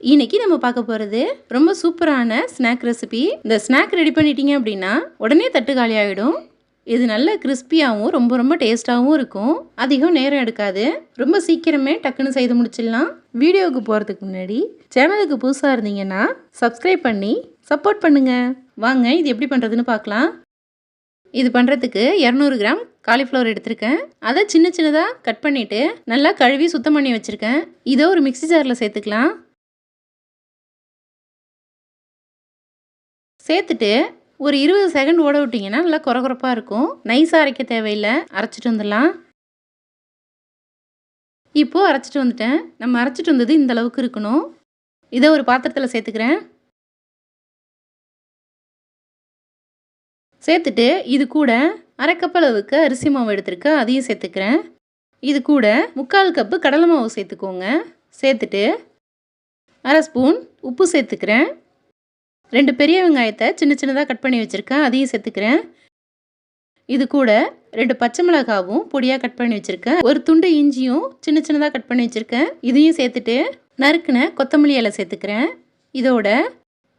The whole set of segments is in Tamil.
இன்னைக்கு நம்ம பார்க்க போகிறது ரொம்ப சூப்பரான ஸ்நாக் ரெசிபி இந்த ஸ்நாக் ரெடி பண்ணிட்டீங்க அப்படின்னா உடனே தட்டு காலி ஆகிடும் இது நல்ல கிறிஸ்பியாகவும் ரொம்ப ரொம்ப டேஸ்ட்டாகவும் இருக்கும். அதிகம் நேரம் எடுக்காது. ரொம்ப சீக்கிரமே டக்குன்னு செய்து முடிச்சிடலாம். வீடியோவுக்கு போகிறதுக்கு முன்னாடி சேனலுக்கு புதுசாக இருந்தீங்கன்னா சப்ஸ்கிரைப் பண்ணி சப்போர்ட் பண்ணுங்கள் வாங்க இது எப்படி பண்ணுறதுன்னு பார்க்கலாம். இது பண்ணுறதுக்கு இரநூறு கிராம் காலிஃப்ளவர் எடுத்திருக்கேன். அதை சின்ன சின்னதாக கட் பண்ணிவிட்டு நல்லா கழுவி சுத்தம் பண்ணி வச்சுருக்கேன். இதை ஒரு மிக்ஸி ஜாரில் சேர்த்துக்கலாம். சேர்த்துட்டு ஒரு இருபது செகண்ட் ஓட விட்டிங்கன்னா நல்லா குறகுறப்பாக இருக்கும். நைஸாக அரைக்க தேவையில்லை. அரைச்சிட்டு வந்துடலாம். இப்போது அரைச்சிட்டு வந்துட்டேன். நம்ம அரைச்சிட்டு வந்தது இந்த அளவுக்கு இருக்கணும். இதை ஒரு பாத்திரத்தில் சேர்த்துக்கிறேன். சேர்த்துட்டு இது கூட அரைக்கப்பளவுக்கு அரிசி மாவு எடுத்துருக்கேன் அதையும் சேர்த்துக்கிறேன். இது கூட முக்கால் கப்பு கடலை மாவு சேர்த்துக்கோங்க. சேர்த்துட்டு அரை ஸ்பூன் உப்பு சேர்த்துக்கிறேன். ரெண்டு பெரிய வெங்காயத்தை சின்ன சின்னதாக கட் பண்ணி வச்சுருக்கேன். அதையும் சேர்த்துக்கிறேன். இது கூட ரெண்டு பச்சை மிளகாவும் பொடியாக கட் பண்ணி வச்சுருக்கேன். ஒரு துண்டு இஞ்சியும் சின்ன சின்னதாக கட் பண்ணி வச்சுருக்கேன். இதையும் சேர்த்துட்டு நறுக்குன கொத்தமல்லி இலை சேர்த்துக்கிறேன். இதோட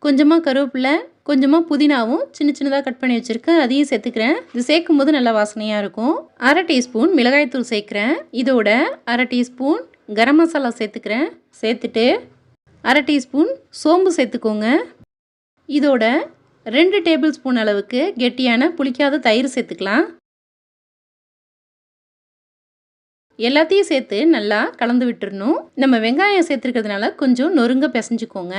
கொஞ்சமாக கருவேப்பிலை கொஞ்சமாக புதினாவும் சின்ன சின்னதாக கட் பண்ணி வச்சுருக்கேன். அதையும் சேர்த்துக்கிறேன். இது சேர்க்கும் போது நல்லா வாசனையாக இருக்கும். அரை டீஸ்பூன் மிளகாய்த்தூள் சேர்க்குறேன். இதோட அரை டீஸ்பூன் கரம் மசாலா சேர்த்துக்கிறேன். சேர்த்துட்டு அரை டீஸ்பூன் சோம்பு சேர்த்துக்கோங்க. இதோட ரெண்டு டேபிள் ஸ்பூன் அளவுக்கு கெட்டியான புளிக்காத தயிர் சேர்த்துக்கலாம். எல்லாத்தையும் சேர்த்து நல்லா கலந்து விட்டுறணும். நம்ம வெங்காயம் சேர்த்துருக்கிறதுனால கொஞ்சம் நொறுங்க பிசைஞ்சுக்கோங்க.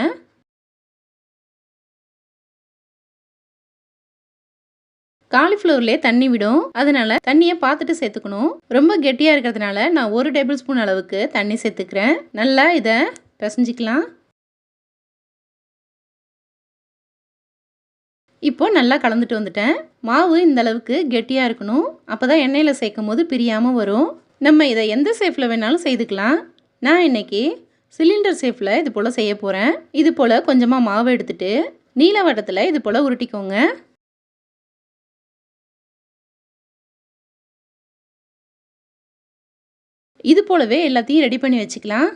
காலிஃப்ளவர்லேயே தண்ணி விடும். அதனால தண்ணியை பார்த்துட்டு சேர்த்துக்கணும். ரொம்ப கெட்டியாக இருக்கிறதுனால நான் ஒரு டேபிள் ஸ்பூன் அளவுக்கு தண்ணி சேர்த்துக்கிறேன். நல்லா இதை பிசைஞ்சிக்கலாம். இப்போது நல்லா கலந்துட்டு வந்துட்டேன். மாவு இந்த அளவுக்கு கெட்டியாக இருக்கணும். அப்போ தான் எண்ணெயில் சேர்க்கும் போது பிரியாமல் வரும். நம்ம இதை எந்த சேஃபில் வேணாலும் செய்துக்கலாம். நான் இன்றைக்கி சிலிண்டர் சேஃபில் இது போல் செய்ய போகிறேன் இது போல் கொஞ்சமாக மாவு எடுத்துகிட்டு நீல வட்டத்தில் இது போல் உருட்டிக்கோங்க. இது போலவே எல்லாத்தையும் ரெடி பண்ணி வச்சுக்கலாம்.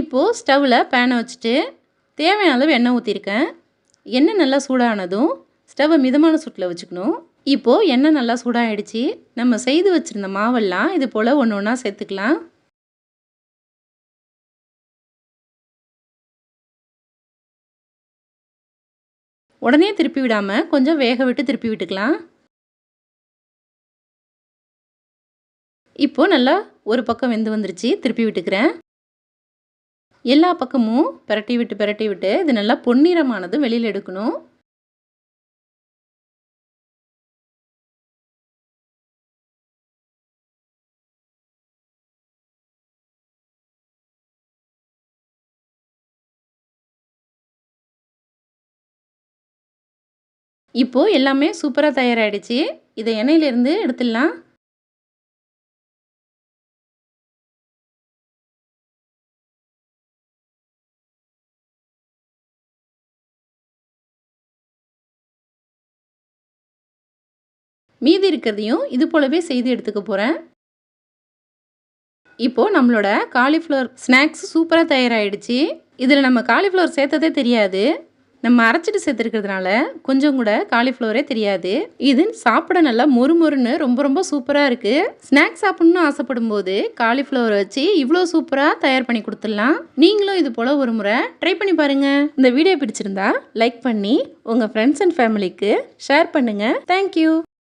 இப்போது ஸ்டவ்வில் பேனை வச்சுட்டு தேவையான அளவு எண்ணெய் ஊற்றிருக்கேன் எண்ணெய் நல்லா சூடானதும் ஸ்டவ்வை மிதமான சூட்டில் வச்சுக்கணும். இப்போது எண்ணெய் நல்லா சூடாகிடுச்சு நம்ம செய்து வச்சுருந்த மாவெல்லாம் இது போல் ஒன்று ஒன்றா சேர்த்துக்கலாம். உடனே திருப்பி விடாமல் கொஞ்சம் வேக விட்டு திருப்பி விட்டுக்கலாம். இப்போது நல்லா ஒரு பக்கம் வெந்து வந்துருச்சு. திருப்பி விட்டுக்கிறேன். எல்லா பக்கமும் பிரட்டி விட்டு பிரட்டி விட்டு இது நல்லா பொன்னிறமானது வெளியில் எடுக்கணும். இப்போது எல்லாமே சூப்பராக தயாராகிடுச்சு இதை எண்ணெயிலேருந்து எடுத்துடலாம். மீதி இருக்கிறதையும் இது போலவே செய்து எடுத்துக்க போகிறேன் இப்போது நம்மளோட காலிஃப்ளவர் ஸ்நாக்ஸ் சூப்பராக தயாராகிடுச்சு இதில் நம்ம காலிஃப்ளவர் சேர்த்ததே தெரியாது. நம்ம அரைச்சிட்டு சேர்த்துருக்கிறதுனால கொஞ்சம் கூட காலிஃப்ளவரே தெரியாது. இது சாப்பிட நல்லா மொறு மொறுன்னு ரொம்ப ரொம்ப சூப்பராக இருக்குது ஸ்நாக்ஸ் சாப்பிட்ணுன்னு ஆசைப்படும் போது காலிஃப்ளவர் வச்சு இவ்வளோ சூப்பராக தயார் பண்ணி கொடுத்துடலாம். நீங்களும் இது போல் ஒரு முறை ட்ரை பண்ணி பாருங்கள் இந்த வீடியோ பிடிச்சிருந்தா லைக் பண்ணி உங்கள் ஃப்ரெண்ட்ஸ் அண்ட் ஃபேமிலிக்கு ஷேர் பண்ணுங்கள் தேங்க்யூ